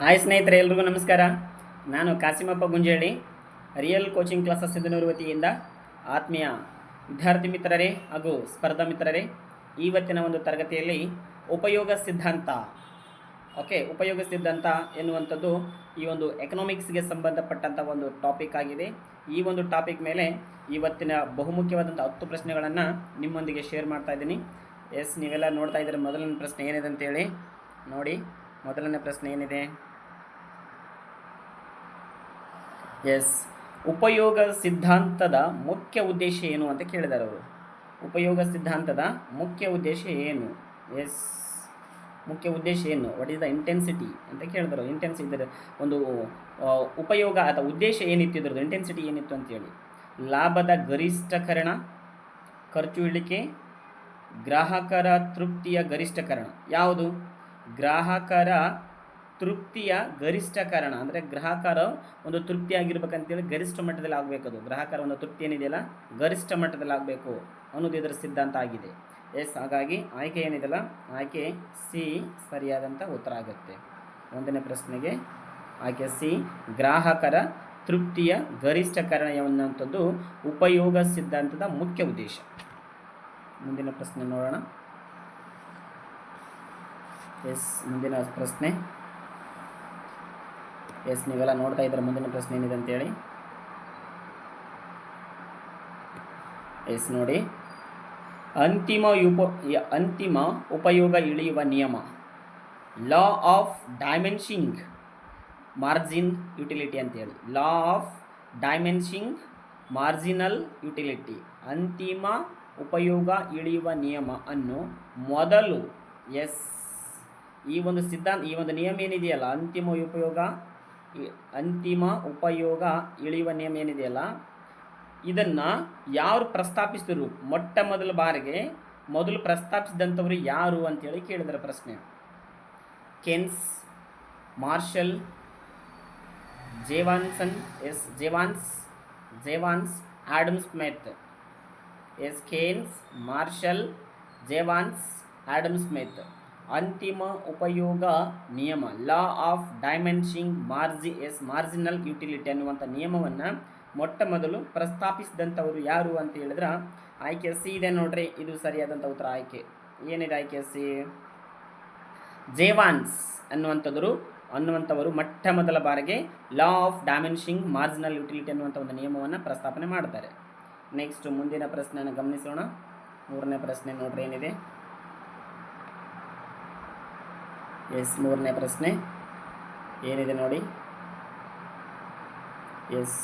Hi ಸ್ನೇಹಿತರೆ, ಎಲ್ರಿಗೂ ನಮಸ್ಕಾರ. ನಾನು Kasimappa Gunjeli real coaching classes Sindhanur ವತಿಯಿಂದ ಆತ್ಮೀಯ ವಿದ್ಯಾರ್ಥಿ ಮಿತ್ರರೇ ಹಾಗೂ ಸ್ಪರ್ಧಾ ಮಿತ್ರರೇ ಇವತ್ತಿನ ಒಂದು ತರಗತಿಯಲ್ಲಿ ಉಪಯೋಗ ಸಿದ್ಧಾಂತ ಓಕೆ ಉಪಯೋಗ ಸಿದ್ಧಾಂತ ಎನ್ನುವಂಥದ್ದು ಈ ಒಂದು ಎಕನಾಮಿಕ್ಸ್ಗೆ ಸಂಬಂಧಪಟ್ಟಂಥ ಒಂದು ಟಾಪಿಕ್ ಆಗಿದೆ. ಈ ಒಂದು ಟಾಪಿಕ್ ಮೇಲೆ ಇವತ್ತಿನ ಬಹುಮುಖ್ಯವಾದಂಥ ಹತ್ತು ಪ್ರಶ್ನೆಗಳನ್ನು ನಿಮ್ಮೊಂದಿಗೆ ಶೇರ್ ಮಾಡ್ತಾ ಇದ್ದೀನಿ. ಎಸ್ ನೀವೆಲ್ಲ ನೋಡ್ತಾ ಇದ್ದೀರ, ಮೊದಲನೇ ಪ್ರಶ್ನೆ ಏನಿದೆ ಅಂತೇಳಿ. ನೋಡಿ, ಮೊದಲನೇ ಪ್ರಶ್ನೆ ಏನಿದೆ? ಎಸ್. ಉಪಯೋಗ ಸಿದ್ಧಾಂತದ ಮುಖ್ಯ ಉದ್ದೇಶ ಏನು ಅಂತ ಕೇಳಿದ್ದಾರೆ ಅವರು. ಉಪಯೋಗ ಸಿದ್ಧಾಂತದ ಮುಖ್ಯ ಉದ್ದೇಶ ಏನು? ಎಸ್. ಮುಖ್ಯ ಉದ್ದೇಶ ಏನು? ವಾಟ್ ಇಸ್ ದ ಇಂಟೆನ್ಸಿಟಿ ಅಂತ ಕೇಳಿದ್ರು ಇಂಟೆನ್ಸಿ ಒಂದು ಉಪಯೋಗ ಅಥವಾ ಉದ್ದೇಶ ಏನಿತ್ತು? ಇದ್ರದ್ದು ಇಂಟೆನ್ಸಿಟಿ ಏನಿತ್ತು ಅಂತೇಳಿ ಲಾಭದ ಗರಿಷ್ಠಕರಣ, ಖರ್ಚು ಇಳಿಕೆ, ಗ್ರಾಹಕರ ತೃಪ್ತಿಯ ಗರಿಷ್ಠಕರಣ. ಯಾವುದು? ಗ್ರಾಹಕರ ತೃಪ್ತಿಯ ಗರಿಷ್ಠಕರಣ ಅಂದರೆ ಗ್ರಾಹಕರ ಒಂದು ತೃಪ್ತಿ ಆಗಿರ್ಬೇಕಂತೇಳಿ ಗರಿಷ್ಠ ಮಟ್ಟದಲ್ಲಿ ಆಗಬೇಕದು. ಗ್ರಾಹಕರ ಒಂದು ತೃಪ್ತಿ ಏನಿದೆಯಲ್ಲ? ಗರಿಷ್ಠ ಮಟ್ಟದಲ್ಲಿ ಆಗಬೇಕು ಅನ್ನೋದು ಇದರ ಸಿದ್ಧಾಂತ ಆಗಿದೆ. ಎಸ್, ಹಾಗಾಗಿ ಆಯ್ಕೆ ಏನಿದೆಯಲ್ಲ? ಆಯ್ಕೆ ಸಿ ಸರಿಯಾದಂಥ ಉತ್ತರ ಆಗುತ್ತೆ. ಒಂದನೇ ಪ್ರಶ್ನೆಗೆ, ಆಯ್ಕೆ ಸಿ ಗ್ರಾಹಕರ ತೃಪ್ತಿಯ ಗರಿಷ್ಠಕರಣ ಎನ್ನುವಂಥದ್ದು ಉಪಯೋಗ ಸಿದ್ಧಾಂತದ ಮುಖ್ಯ ಉದ್ದೇಶ. ಮುಂದಿನ ಪ್ರಶ್ನೆ ನೋಡೋಣ. ಎಸ್, ಮುಂದಿನ ಪ್ರಶ್ನೆ. ಎಸ್, ನೀವೆಲ್ಲ ನೋಡ್ತಾ ಇದ್ರೆ ಮುಂದಿನ ಪ್ರಶ್ನೆ ಏನಿದೆ ಅಂತೇಳಿ? ಎಸ್, ನೋಡಿ. ಅಂತಿಮ ಉಪ ಅಂತಿಮ ಉಪಯೋಗ ಇಳಿಯುವ ನಿಯಮ. Law of diminishing margin utility ಅಂತೇಳಿ. Law of diminishing marginal utility. ಅಂತಿಮ ಉಪಯೋಗ ಇಳಿಯುವ ನಿಯಮ ಅನ್ನು ಮೊದಲು ಎಸ್, ಈ ಒಂದು ಸಿದ್ಧಾಂತ, ಈ ಒಂದು ನಿಯಮ ಏನಿದೆಯಲ್ಲ, ಅಂತಿಮ ಉಪಯೋಗ ಅಂತಿಮ ಉಪಯೋಗ ಇಳಿಯುವ ನಿಯಮ ಏನಿದೆಯಲ್ಲ, ಇದನ್ನು ಯಾರು ಪ್ರಸ್ತಾಪಿಸಿದರು? ಮೊಟ್ಟ ಮೊದಲ ಬಾರಿಗೆ ಮೊದಲು ಪ್ರಸ್ತಾಪಿಸಿದಂಥವ್ರು ಯಾರು ಅಂತೇಳಿ ಕೇಳಿದ್ರ ಪ್ರಶ್ನೆ. Keynes, Marshall, Jevons, yes, Jevons Jevons, Adam Smith. Yes, Keynes, Marshall, Jevons, Adam Smith. ಅಂತಿಮ ಉಪಯೋಗ ನಿಯಮ law of diminishing margin yes marginal utility ಅನ್ನುವಂಥ ನಿಯಮವನ್ನು ಮೊಟ್ಟ ಮೊದಲು ಪ್ರಸ್ತಾಪಿಸಿದಂಥವರು ಯಾರು ಅಂತ ಹೇಳಿದ್ರೆ ಆಯ್ಕೆ ಸಿ ಇದೆ ನೋಡ್ರಿ, ಇದು ಸರಿಯಾದಂಥ ಉತ್ತರ ಆಯ್ಕೆ. ಏನಿದೆ ಆಯ್ಕೆ ಸಿ? ಜೇವಾನ್ಸ್ ಅನ್ನುವಂಥದ್ರು, ಅನ್ನುವಂಥವರು ಮೊಟ್ಟ ಮೊದಲ ಬಾರಿಗೆ law of diminishing marginal utility ಅನ್ನುವಂಥ ಒಂದು ನಿಯಮವನ್ನು ಪ್ರಸ್ತಾಪನೆ ಮಾಡ್ತಾರೆ. ನೆಕ್ಸ್ಟ್ ಮುಂದಿನ ಪ್ರಶ್ನೆಯನ್ನು ಗಮನಿಸೋಣ. ಮೂರನೇ ಪ್ರಶ್ನೆ ನೋಡ್ರಿ ಏನಿದೆ? ಎಸ್, ಮೂರನೇ ಪ್ರಶ್ನೆ. ಏನಿದೆ ನೋಡಿ? ಎಸ್.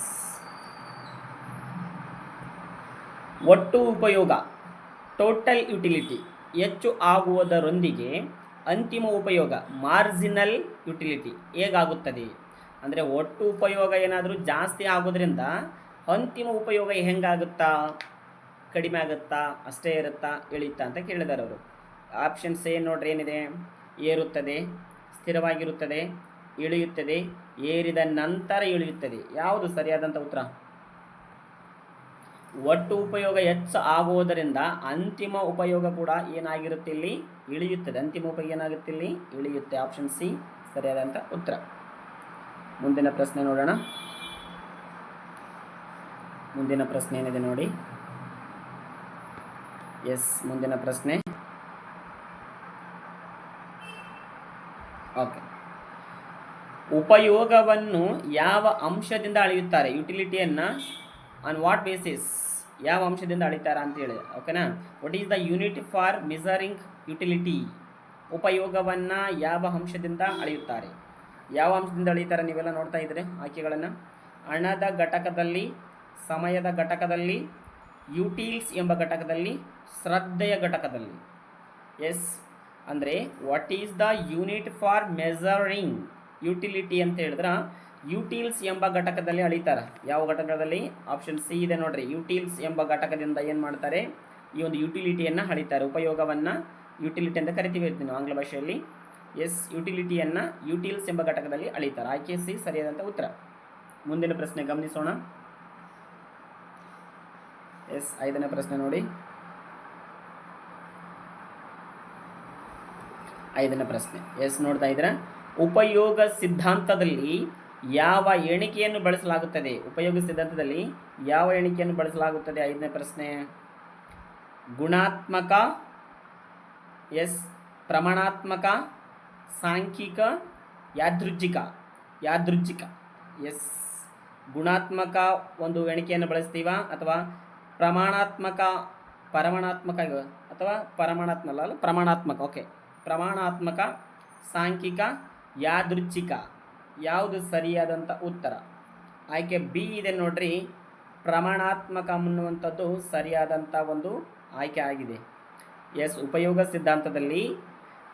ಒಟ್ಟು ಉಪಯೋಗ, ಟೋಟಲ್ ಯುಟಿಲಿಟಿ ಹೆಚ್ಚು ಆಗುವುದರೊಂದಿಗೆ ಅಂತಿಮ ಉಪಯೋಗ, ಮಾರ್ಜಿನಲ್ ಯುಟಿಲಿಟಿ ಹೇಗಾಗುತ್ತದೆ? ಅಂದರೆ ಒಟ್ಟು ಉಪಯೋಗ ಏನಾದರೂ ಜಾಸ್ತಿ ಆಗೋದ್ರಿಂದ ಅಂತಿಮ ಉಪಯೋಗ ಹೆಂಗಾಗುತ್ತಾ? ಕಡಿಮೆ ಆಗುತ್ತಾ? ಅಷ್ಟೇ ಇರುತ್ತಾ? ಇಳಿತಾ? ಅಂತ ಕೇಳಿದಾರೆ ಅವರು. ಆಪ್ಷನ್ಸ್ ಏನು ನೋಡ್ರಿ ಏನಿದೆ? ಏರುತ್ತದೆ, ಸ್ಥಿರವಾಗಿರುತ್ತದೆ, ಇಳಿಯುತ್ತದೆ, ಏರಿದ ನಂತರ ಇಳಿಯುತ್ತದೆ. ಯಾವುದು ಸರಿಯಾದಂಥ ಉತ್ತರ? ಒಟ್ಟು ಉಪಯೋಗ ಹೆಚ್ಚು ಆಗುವುದರಿಂದ ಅಂತಿಮ ಉಪಯೋಗ ಕೂಡ ಏನಾಗಿರುತ್ತೆ ಇಲ್ಲಿ? ಇಳಿಯುತ್ತದೆ. ಅಂತಿಮ ಉಪಯೋಗ ಏನಾಗುತ್ತೆ ಇಲ್ಲಿ? ಇಳಿಯುತ್ತೆ. ಆಪ್ಷನ್ ಸಿ ಸರಿಯಾದಂಥ ಉತ್ತರ. ಮುಂದಿನ ಪ್ರಶ್ನೆ ನೋಡೋಣ. ಮುಂದಿನ ಪ್ರಶ್ನೆ ಏನಿದೆ ನೋಡಿ? ಎಸ್ ಮುಂದಿನ ಪ್ರಶ್ನೆ. ಓಕೆ. ಉಪಯೋಗವನ್ನು ಯಾವ ಅಂಶದಿಂದ ಅಳೆಯುತ್ತಾರೆ? ಯುಟಿಲಿಟಿಯನ್ನು ಆನ್ ವಾಟ್ ಬೇಸಿಸ್ ಯಾವ ಅಂಶದಿಂದ ಅಳಿತಾರ ಅಂತೇಳಿ ಓಕೆನಾ what is the unit for measuring utility ಉಪಯೋಗವನ್ನು ಯಾವ ಅಂಶದಿಂದ ಅಳೆಯುತ್ತಾರೆ? ಯಾವ ಅಂಶದಿಂದ ಅಳಿತಾರೆ ನೀವೆಲ್ಲ ನೋಡ್ತಾ ಇದ್ದರೆ ಆಯ್ಕೆಗಳನ್ನು? ಹಣದ ಘಟಕದಲ್ಲಿ, ಸಮಯದ ಘಟಕದಲ್ಲಿ ಯುಟೀಲ್ಸ್ ಎಂಬ ಘಟಕದಲ್ಲಿ, ಶ್ರದ್ಧೆಯ ಘಟಕದಲ್ಲಿ. ಎಸ್ ಅಂದರೆ what is the unit for measuring utility ಅಂತ ಹೇಳಿದ್ರೆ ಯುಟೀಲ್ಸ್ ಎಂಬ ಘಟಕದಲ್ಲಿ ಅಳಿತಾರೆ. ಯಾವ ಘಟಕದಲ್ಲಿ? ಆಪ್ಷನ್ ಸಿ ಇದೆ ನೋಡ್ರಿ. ಯುಟೀಲ್ಸ್ ಎಂಬ ಘಟಕದಿಂದ ಏನು ಮಾಡ್ತಾರೆ? ಈ ಒಂದು ಯುಟಿಲಿಟಿಯನ್ನು ಅಳಿತಾರೆ. ಉಪಯೋಗವನ್ನು ಯುಟಿಲಿಟಿ ಅಂತ ಕರಿತೀವಿ ನಾವು ಆಂಗ್ಲ ಭಾಷೆಯಲ್ಲಿ. ಎಸ್ ಯುಟಿಲಿಟಿಯನ್ನು ಯುಟೀಲ್ಸ್ ಎಂಬ ಘಟಕದಲ್ಲಿ ಅಳಿತಾರೆ. ಆಯ್ಕೆ ಸಿ ಸರಿಯಾದಂಥ ಉತ್ತರ. ಮುಂದಿನ ಪ್ರಶ್ನೆ ಗಮನಿಸೋಣ. ಎಸ್ ಐದನೇ ಪ್ರಶ್ನೆ ನೋಡಿ. ಐದನೇ ಪ್ರಶ್ನೆ. ಎಸ್ ನೋಡ್ತಾ ಇದ್ದೀರಾ? ಉಪಯೋಗ ಸಿದ್ಧಾಂತದಲ್ಲಿ ಯಾವ ಎಣಿಕೆಯನ್ನು ಬಳಸಲಾಗುತ್ತದೆ? ಉಪಯೋಗ ಸಿದ್ಧಾಂತದಲ್ಲಿ ಯಾವ ಎಣಿಕೆಯನ್ನು ಬಳಸಲಾಗುತ್ತದೆ? ಐದನೇ ಪ್ರಶ್ನೆ. ಗುಣಾತ್ಮಕ ಎಸ್ ಪ್ರಮಾಣಾತ್ಮಕ ಸಾಂಖ್ಯಿಕ ಯಾದೃಚ್ಛಿಕ ಯಾದೃಚ್ಛಿಕ. ಎಸ್ ಗುಣಾತ್ಮಕ ಒಂದು ಎಣಿಕೆಯನ್ನು ಬಳಸ್ತೀವ? ಅಥವಾ ಪ್ರಮಾಣಾತ್ಮಕ ಪರಮಾಣಾತ್ಮಕ ಅಥವಾ ಪರಮಾಣಾತ್ಮಕ ಅಲ್ಲ, ಪ್ರಮಾಣಾತ್ಮಕ. ಓಕೆ. ಪ್ರಮಾಣಾತ್ಮಕ, ಸಾಂಖ್ಯಿಕ, ಯಾದೃಚ್ಛಿಕ. ಯಾವುದು ಸರಿಯಾದಂಥ ಉತ್ತರ? ಆಯ್ಕೆ ಬಿ ಇದೆ ನೋಡ್ರಿ. ಪ್ರಮಾಣಾತ್ಮಕ ಅನ್ನುವಂಥದ್ದು ಸರಿಯಾದಂಥ ಒಂದು ಆಯ್ಕೆ ಆಗಿದೆ. ಎಸ್, ಉಪಯೋಗ ಸಿದ್ಧಾಂತದಲ್ಲಿ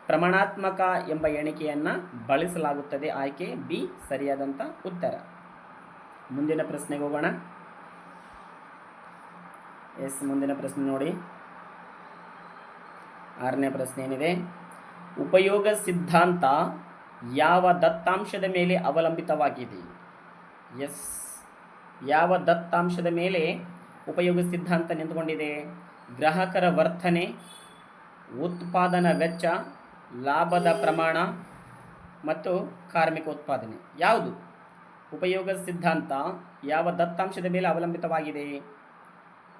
ಪ್ರಮಾಣಾತ್ಮಕ ಎಂಬ ಎಣಿಕೆಯನ್ನು ಬಳಸಲಾಗುತ್ತದೆ ಆಯ್ಕೆ ಬಿ ಸರಿಯಾದಂಥ ಉತ್ತರ. ಮುಂದಿನ ಪ್ರಶ್ನೆಗೆ ಹೋಗೋಣ. ಎಸ್, ಮುಂದಿನ ಪ್ರಶ್ನೆ ನೋಡಿ. ಆರನೇ ಪ್ರಶ್ನೆ ಏನಿದೆ? ಉಪಯೋಗ ಸಿದ್ಧಾಂತ ಯಾವ ದತ್ತಾಂಶದ ಮೇಲೆ ಅವಲಂಬಿತವಾಗಿದೆ? ಎಸ್. ಯಾವ ದತ್ತಾಂಶದ ಮೇಲೆ ಉಪಯೋಗ ಸಿದ್ಧಾಂತ ನಿಂತುಕೊಂಡಿದೆ? ಗ್ರಾಹಕರ ವರ್ತನೆ, ಉತ್ಪಾದನಾ ವೆಚ್ಚ, ಲಾಭದ ಪ್ರಮಾಣ ಮತ್ತು ಕಾರ್ಮಿಕ ಉತ್ಪಾದನೆ. ಯಾವುದು? ಉಪಯೋಗ ಸಿದ್ಧಾಂತ ಯಾವ ದತ್ತಾಂಶದ ಮೇಲೆ ಅವಲಂಬಿತವಾಗಿದೆ?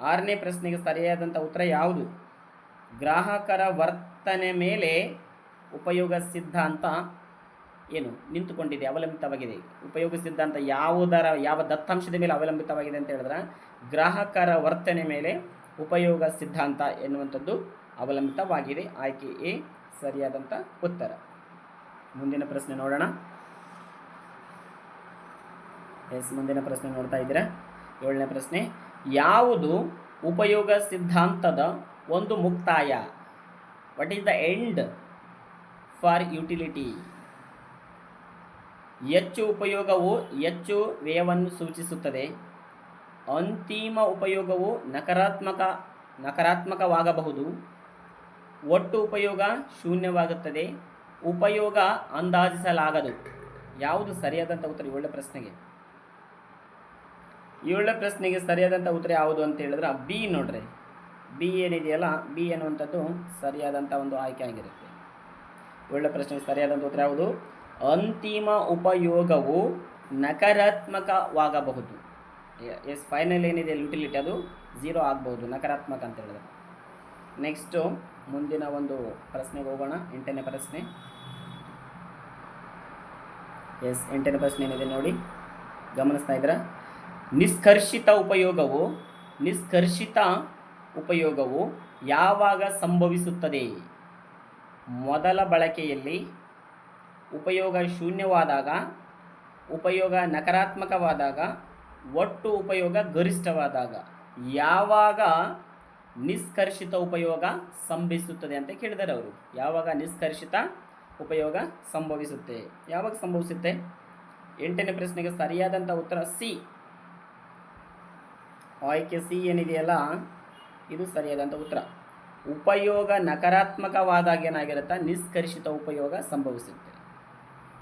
ಆರನೇ ಪ್ರಶ್ನೆಗೆ ಸರಿಯಾದಂಥ ಉತ್ತರ ಯಾವುದು? ಗ್ರಾಹಕರ ವರ್ತನೆ ಮೇಲೆ ಉಪಯೋಗ ಸಿದ್ಧಾಂತ ಏನು ನಿಂತುಕೊಂಡಿದೆ, ಅವಲಂಬಿತವಾಗಿದೆ. ಉಪಯೋಗ ಸಿದ್ಧಾಂತ ಯಾವುದರ, ಯಾವ ದತ್ತಾಂಶದ ಮೇಲೆ ಅವಲಂಬಿತವಾಗಿದೆ ಅಂತ ಹೇಳಿದ್ರೆ, ಗ್ರಾಹಕರ ವರ್ತನೆ ಮೇಲೆ ಉಪಯೋಗ ಸಿದ್ಧಾಂತ ಎನ್ನುವಂಥದ್ದು ಅವಲಂಬಿತವಾಗಿದೆ. ಆಯ್ಕೆ ಎ, ಸರಿಯಾದಂಥ ಉತ್ತರ. ಮುಂದಿನ ಪ್ರಶ್ನೆ ನೋಡೋಣ. ಎಸ್, ಮುಂದಿನ ಪ್ರಶ್ನೆ ನೋಡ್ತಾ ಇದ್ದೀರಾ? ಏಳನೇ ಪ್ರಶ್ನೆ. ಯಾವುದು ಉಪಯೋಗ ಸಿದ್ಧಾಂತದ ಒಂದು ಮುಕ್ತಾಯ? What is the end for utility. ಹೆಚ್ಚು ಉಪಯೋಗವು ಹೆಚ್ಚು ವ್ಯಯವನ್ನು ಸೂಚಿಸುತ್ತದೆ. ಅಂತಿಮ ಉಪಯೋಗವು ನಕಾರಾತ್ಮಕ, ನಕಾರಾತ್ಮಕವಾಗಬಹುದು. ಒಟ್ಟು ಉಪಯೋಗ ಶೂನ್ಯವಾಗುತ್ತದೆ. ಉಪಯೋಗ ಅಂದಾಜಿಸಲಾಗದು. ಯಾವುದು ಸರಿಯಾದಂಥ ಉತ್ತರ? ಏಳನೇ ಪ್ರಶ್ನೆಗೆ. ಏಳನೇ ಪ್ರಶ್ನೆಗೆ ಸರಿಯಾದಂಥ ಉತ್ತರ ಯಾವುದು ಅಂತ ಹೇಳಿದ್ರೆ ಬಿ ನೋಡ್ರಿ. ಬಿ ಏನಿದೆಯಲ್ಲ? ಬಿ ಅನ್ನುವಂಥದ್ದು ಸರಿಯಾದಂಥ ಒಂದು ಆಯ್ಕೆ ಆಗಿರುತ್ತೆ. ಏಳನೇ ಪ್ರಶ್ನೆ ಸರಿಯಾದಂಥ ಉತ್ತರ ಯಾವುದು? ಅಂತಿಮ ಉಪಯೋಗವು ನಕಾರಾತ್ಮಕವಾಗಬಹುದು. ಎಸ್ ಫೈನಲ್ ಏನಿದೆ? ಯುಟಿಲಿಟಿ ಅದು ಝೀರೋ ಆಗಬಹುದು. ನಕಾರಾತ್ಮಕ ಅಂತ ಹೇಳಿದ್ರೆ. ನೆಕ್ಸ್ಟು ಮುಂದಿನ ಒಂದು ಪ್ರಶ್ನೆಗೆ ಹೋಗೋಣ. ಎಂಟನೇ ಪ್ರಶ್ನೆ. ಎಸ್ ಎಂಟನೇ ಪ್ರಶ್ನೆ ಏನಿದೆ ನೋಡಿ. ಗಮನಿಸ್ತಾ ಇದ್ದೀರಾ? ನಿಷ್ಕರ್ಷಿತ ಉಪಯೋಗವು ನಿಷ್ಕರ್ಷಿತ ಉಪಯೋಗವು ಯಾವಾಗ ಸಂಭವಿಸುತ್ತದೆ? ಮೊದಲ ಬಳಕೆಯಲ್ಲಿ ಉಪಯೋಗ ಶೂನ್ಯವಾದಾಗ, ಉಪಯೋಗ ನಕಾರಾತ್ಮಕವಾದಾಗ, ಒಟ್ಟು ಉಪಯೋಗ ಗರಿಷ್ಠವಾದಾಗ ಯಾವಾಗ ನಿಷ್ಕರ್ಷಿತ ಉಪಯೋಗ ಸಂಭವಿಸುತ್ತದೆ ಅಂತ ಕೇಳಿದ್ದಾರೆ ಅವರು. ಯಾವಾಗ ನಿಷ್ಕರ್ಷಿತ ಉಪಯೋಗ ಸಂಭವಿಸುತ್ತೆ? ಯಾವಾಗ ಸಂಭವಿಸುತ್ತೆ? ಎಂಟನೇ ಪ್ರಶ್ನೆಗೆ ಸರಿಯಾದಂಥ ಉತ್ತರ ಸಿ. ಆಯ್ಕೆ ಸಿ ಏನಿದೆಯಲ್ಲ? ಇದು ಸರಿಯಾದಂಥ ಉತ್ತರ. ಉಪಯೋಗ ನಕಾರಾತ್ಮಕವಾದಾಗ ಏನಾಗಿರುತ್ತೆ ನಿಷ್ಕರ್ಷಿತ ಉಪಯೋಗ ಸಂಭವಿಸುತ್ತೆ.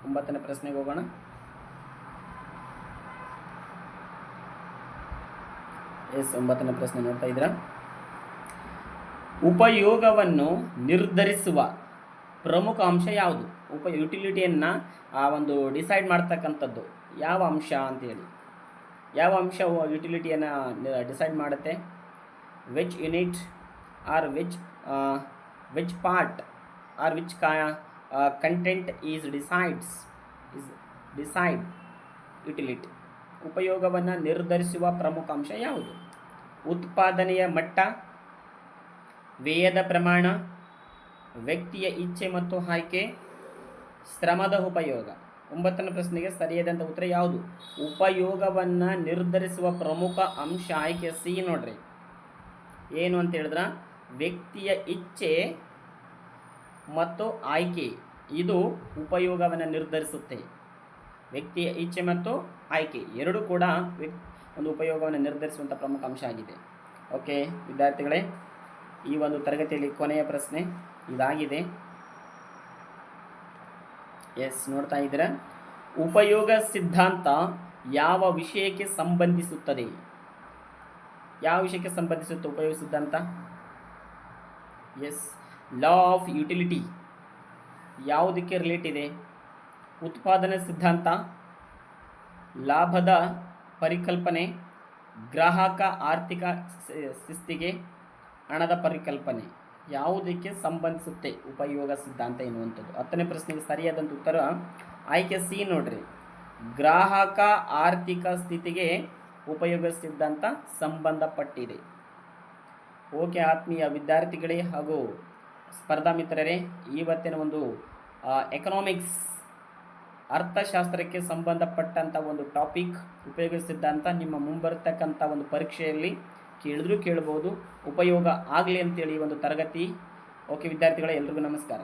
ಒಂಬತ್ತನೇ ಪ್ರಶ್ನೆಗೆ ಹೋಗೋಣ. ಎಸ್, ಒಂಬತ್ತನೇ ಪ್ರಶ್ನೆ ನೋಡ್ತಾ ಇದ್ದೀರಾ? ಉಪಯೋಗವನ್ನು ನಿರ್ಧರಿಸುವ ಪ್ರಮುಖ ಅಂಶ ಯಾವುದು? ಉಪ ಯುಟಿಲಿಟಿಯನ್ನು ಆ ಒಂದು ಡಿಸೈಡ್ ಮಾಡ್ತಕ್ಕಂಥದ್ದು ಯಾವ ಅಂಶ ಅಂತೇಳಿ. ಯಾವ ಅಂಶ ಯುಟಿಲಿಟಿಯನ್ನು ಡಿಸೈಡ್ ಮಾಡುತ್ತೆ? Which unit or which which part or which ಕಾ content is decides is decide utility ಉಪಯೋಗವನ್ನು ನಿರ್ಧರಿಸುವ ಪ್ರಮುಖ ಅಂಶ ಯಾವುದು? ಉತ್ಪಾದನೆಯ ಮಟ್ಟ, ವ್ಯಯದ ಪ್ರಮಾಣ, ವ್ಯಕ್ತಿಯ ಇಚ್ಛೆ ಮತ್ತು ಆಯ್ಕೆ, ಶ್ರಮದ ಉಪಯೋಗ. ಒಂಬತ್ತನೇ ಪ್ರಶ್ನೆಗೆ ಸರಿಯಾದಂಥ ಉತ್ತರ ಯಾವುದು? ಉಪಯೋಗವನ್ನು ನಿರ್ಧರಿಸುವ ಪ್ರಮುಖ ಅಂಶ ಆಯ್ಕೆ ಸಿ ನೋಡ್ರಿ. ಏನು ಅಂತ ಹೇಳಿದ್ರೆ? ವ್ಯಕ್ತಿಯ ಇಚ್ಛೆ ಮತ್ತು ಆಯ್ಕೆ. ಇದು ಉಪಯೋಗವನ್ನು ನಿರ್ಧರಿಸುತ್ತೆ. ವ್ಯಕ್ತಿಯ ಇಚ್ಛೆ ಮತ್ತು ಆಯ್ಕೆ. ಎರಡೂ ಕೂಡ ಒಂದು ಉಪಯೋಗವನ್ನು ನಿರ್ಧರಿಸುವಂಥ ಪ್ರಮುಖ ಅಂಶ ಆಗಿದೆ. ಓಕೆ, ವಿದ್ಯಾರ್ಥಿಗಳೇ, ಈ ಒಂದು ತರಗತಿಯಲ್ಲಿ ಕೊನೆಯ ಪ್ರಶ್ನೆ ಇದಾಗಿದೆ. ಎಸ್, ನೋಡ್ತಾ ಇದ್ದೀರಾ? ಉಪಯೋಗ ಸಿದ್ಧಾಂತ ಯಾವ ವಿಷಯಕ್ಕೆ ಸಂಬಂಧಿಸುತ್ತದೆ? ಯಾವ ವಿಷಯಕ್ಕೆ ಸಂಬಂಧಿಸುತ್ತೆ ಉಪಯೋಗ ಸಿದ್ಧಾಂತ? ಎಸ್ ಲಾ ಆಫ್ ಯುಟಿಲಿಟಿ ಯಾವುದಕ್ಕೆ ರಿಲೇಟ್ ಇದೆ? ಉತ್ಪಾದನೆ ಸಿದ್ಧಾಂತ, ಲಾಭದ ಪರಿಕಲ್ಪನೆ, ಗ್ರಾಹಕ ಆರ್ಥಿಕ ಸ್ಥಿತಿಗೆ ಹಣದ ಪರಿಕಲ್ಪನೆ. ಯಾವುದಕ್ಕೆ ಸಂಬಂಧಿಸುತ್ತೆ ಉಪಯೋಗ ಸಿದ್ಧಾಂತ ಎನ್ನುವಂಥದ್ದು? ಹತ್ತನೇ ಪ್ರಶ್ನೆಗೆ ಸರಿಯಾದಂಥ ಉತ್ತರ ಆಯ್ಕೆ ಸಿ ನೋಡ್ರಿ. ಗ್ರಾಹಕ ಆರ್ಥಿಕ ಸ್ಥಿತಿಗೆ ಉಪಯೋಗ ಸಿದ್ಧಾಂತ ಸಂಬಂಧಪಟ್ಟಿದೆ. ಓಕೆ ಆತ್ಮೀಯ ವಿದ್ಯಾರ್ಥಿಗಳೇ ಹಾಗೂ ಸ್ಪರ್ಧಾ ಮಿತ್ರರೇ ಇವತ್ತಿನ ಒಂದು ಎಕನಾಮಿಕ್ಸ್ ಅರ್ಥಶಾಸ್ತ್ರಕ್ಕೆ ಸಂಬಂಧಪಟ್ಟಂಥ ಒಂದು ಟಾಪಿಕ್ ಉಪಯೋಗ ಸಿದ್ಧಾಂತ ನಿಮ್ಮ ಮುಂಬರ್ತಕ್ಕಂಥ ಒಂದು ಪರೀಕ್ಷೆಯಲ್ಲಿ ಕೇಳಿದ್ರೂ ಕೇಳ್ಬೋದು, ಉಪಯೋಗ ಆಗಲಿ ಅಂತೇಳಿ ಒಂದು ತರಗತಿ. ಓಕೆ ವಿದ್ಯಾರ್ಥಿಗಳೇ, ಎಲ್ರಿಗೂ ನಮಸ್ಕಾರ.